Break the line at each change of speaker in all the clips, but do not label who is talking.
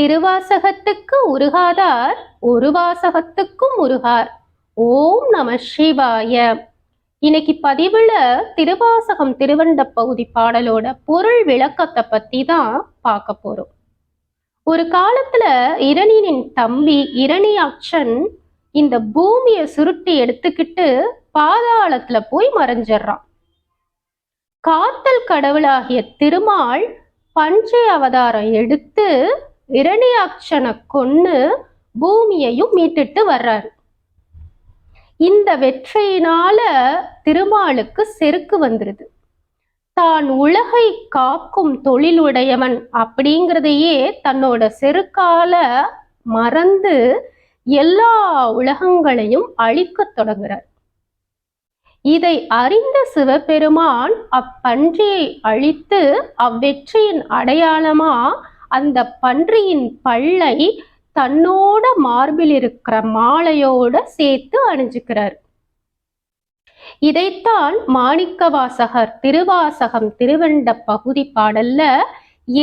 திருவாசகத்துக்கு உருகாதார் ஒரு வாசகத்துக்கும் உருகார். ஓம் நம சிவாய. இன்னைக்கு பதிவுல திருவாசகம் திருவண்ட பகுதி பாடலோட பொருள் விளக்கத்தை பத்தி தான் பார்க்க போறோம். ஒரு காலத்துல இரணியனின் தம்பி இரணியாட்சன் இந்த பூமியை சுருட்டி எடுத்துக்கிட்டு பாதாளத்துல போய் மறைஞ்சிடுறான். காத்தல் கடவுளாகிய திருமால் பஞ்சை அவதாரம் எடுத்து இரணியாட்சனை கொன்னு பூமியையும் மீட்டுட்டு வர்றாரு. இந்த வெற்றியினால திருமாலுக்கு செருக்கு வந்துருது. தான் உலகை காக்கும் தொழிலுடையவன் அப்படிங்கிறதையே தன்னோட செருக்கால மறந்து எல்லா உலகங்களையும் அழிக்கத் தொடங்குறார். இதை அறிந்த சிவபெருமான் அப்பன்றியை அழித்து அவ்வெற்றியின் அடையாளமா அந்த பன்றியின் பல்லை தன்னோட மார்பில் இருக்கிற மாலையோட சேர்த்து அணிஞ்சுக்கிறார். இதைத்தான் மாணிக்கவாசகர் திருவாசகம் திருவண்ட பகுதி பாடல்ல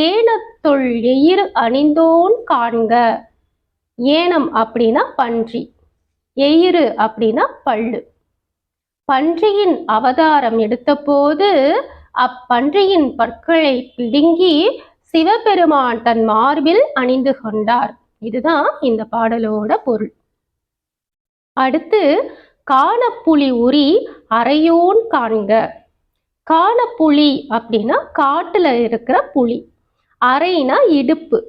ஏனத்துள் எயிர் அணிந்தோன் காண்க. ஏனம் அப்படின்னா பன்றி எயிறு அப்படின்னா பல்லு. பன்றியின் அவதாரம் எடுத்தபோது அப்பன்றியின் பற்களை பிடுங்கி சிவபெருமான் தன் மார்பில் அணிந்து கொண்டார். இதுதான் இந்த பாடலோட பொருள். அடுத்து காணப்புலி உரி அறையோன் காண்க. காணப்புலி அப்படின்னா காட்டுல இருக்கிற புலி. அறைனா இடுப்பு.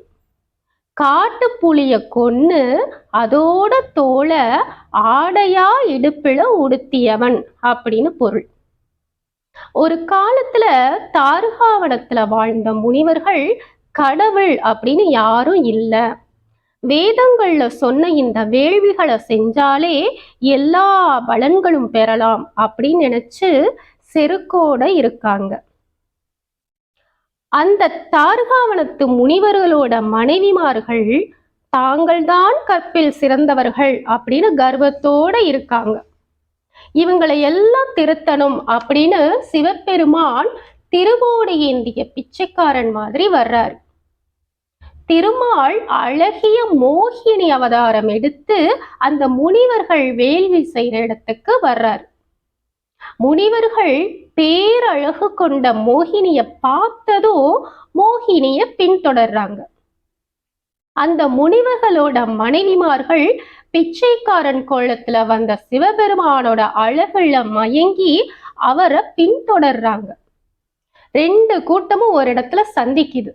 காட்டு புளிய கொன்னு அதோட தோலை ஆடையா இடுப்புல உடுத்தியவன் அப்படின்னு பொருள். ஒரு காலத்துல தாருகாவனத்துல வாழ்ந்த முனிவர்கள் கடவுள் அப்படின்னு யாரும் இல்லை. வேதங்கள்ல சொன்ன இந்த வேள்விகளை செஞ்சாலே எல்லா பலன்களும் பெறலாம் அப்படின்னு நினைச்சு செருக்கோட இருக்காங்க. அந்த தார்காவனத்து முனிவர்களோட மனைவிமார்கள் தாங்கள்தான் கற்பில் சிறந்தவர்கள் அப்படின்னு கர்வத்தோட இருக்காங்க. இவங்களை எல்லாம் திருத்தணும் அப்படின்னு சிவபெருமான் திருவோடு ஏந்திய பிச்சைக்காரன் மாதிரி வர்றாரு. திருமால் அழகிய மோகினி அவதாரம் எடுத்து அந்த முனிவர்கள் வேள்வி செய்கிற இடத்துக்கு வர்றார். முனிவர்கள் பேரழகு கொண்ட மோகினிய பார்த்ததும் மோகினிய பின்தொடர்றாங்க. அந்த முனிவர்களோட மனைவிமார்கள் பிச்சைக்காரன் கோலத்துல வந்த சிவபெருமானோட அழகுல மயங்கி அவரை பின்தொடர்றாங்க. ரெண்டு கூட்டமும் ஒரு இடத்துல சந்திக்குது.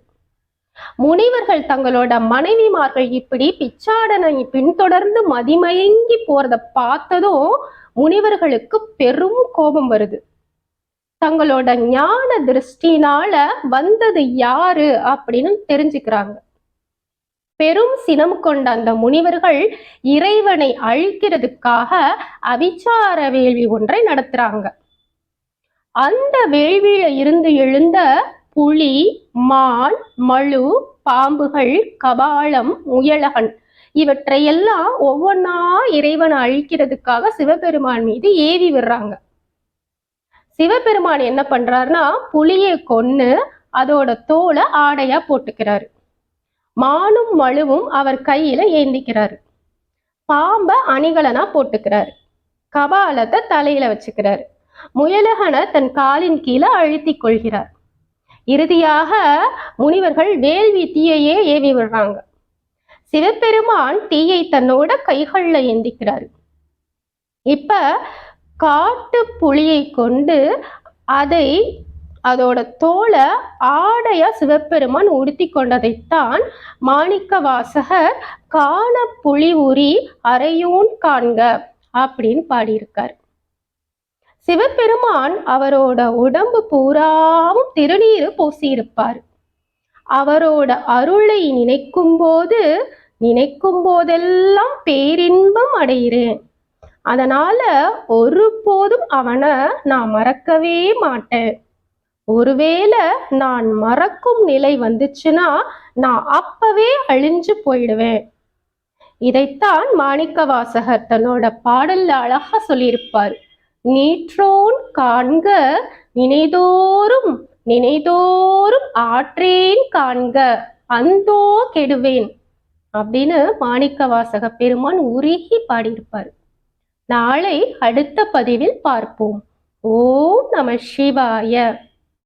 முனிவர்கள் தங்களோட மனைவிமார்கள் இப்படி பிச்சாடனை பின்தொடர்ந்து மதிமயங்கி போறத பார்த்ததும் முனிவர்களுக்கு பெரும் கோபம் வருது. தங்களோட ஞான திருஷ்டினால வந்தது யாரு அப்படின்னு தெரிஞ்சுக்கிறாங்க. பெரும் சினம் கொண்ட அந்த முனிவர்கள் இறைவனை அழிக்கிறதுக்காக அவிச்சார வேள்வி ஒன்றை நடத்துறாங்க. அந்த வேள்வியில இருந்து எழுந்த புலி மான் மழு பாம்புகள் கபாலம் முயலகன் இவற்றையெல்லாம் ஒவ்வொன்றா இறைவனை அழிக்கிறதுக்காக சிவபெருமான் மீது ஏவி விடுறாங்க. சிவபெருமான் என்ன பண்றாருன்னா புலியை கொன்னு அதோட தோலை ஆடையா போட்டுக்கிறாரு. மானும் மழுவும் அவர் கையில ஏந்திக்கிறாரு. பாம்ப அணிகலனா போட்டுக்கிறாரு. கபாலத்தை தலையில வச்சுக்கிறாரு. முயலகனை தன் காலின் கீழே அழுத்தி கொள்கிறார். இறுதியாக முனிவர்கள் வேள்வி தீயையே ஏவி விடுறாங்க. சிவபெருமான் தீயை தன்னோட கைகள்ல ஏந்திக்கிறாரு. இப்ப காட்டு புலியை கொண்டு அதை அதோட தோலை ஆடையா சிவபெருமான் உடுத்தி கொண்டதைத்தான் மாணிக்க வாசகர் காண புலி உரி அரையூன் காண்க அப்படின்னு பாடியிருக்கார். சிவபெருமான் அவரோட உடம்பு பூராவும் திருநீர் பூசியிருப்பார். அவரோட அருளை நினைக்கும் போது நினைக்கும் போதெல்லாம் பேரின்பம் அடைகிறேன். அதனால ஒருபோதும் அவனை நான் மறக்கவே மாட்டேன். ஒருவேளை நான் மறக்கும் நிலை வந்துச்சுன்னா நான் அப்பவே அழிஞ்சு போயிடுவேன். இதைத்தான் மாணிக்க வாசகர் தன்னோட பாடல்ல அழகா சொல்லியிருப்பார். நீற்றோன் காண்க நினைதோறும் நினைதோறும் ஆற்றேன் காண்க அந்தோ கெடுவேன் அப்படின்னு மாணிக்க வாசக பெருமான் உருகி பாடியிருப்பார். நாளை அடுத்த பதிவில் பார்ப்போம். ஓம் நம சிவாய.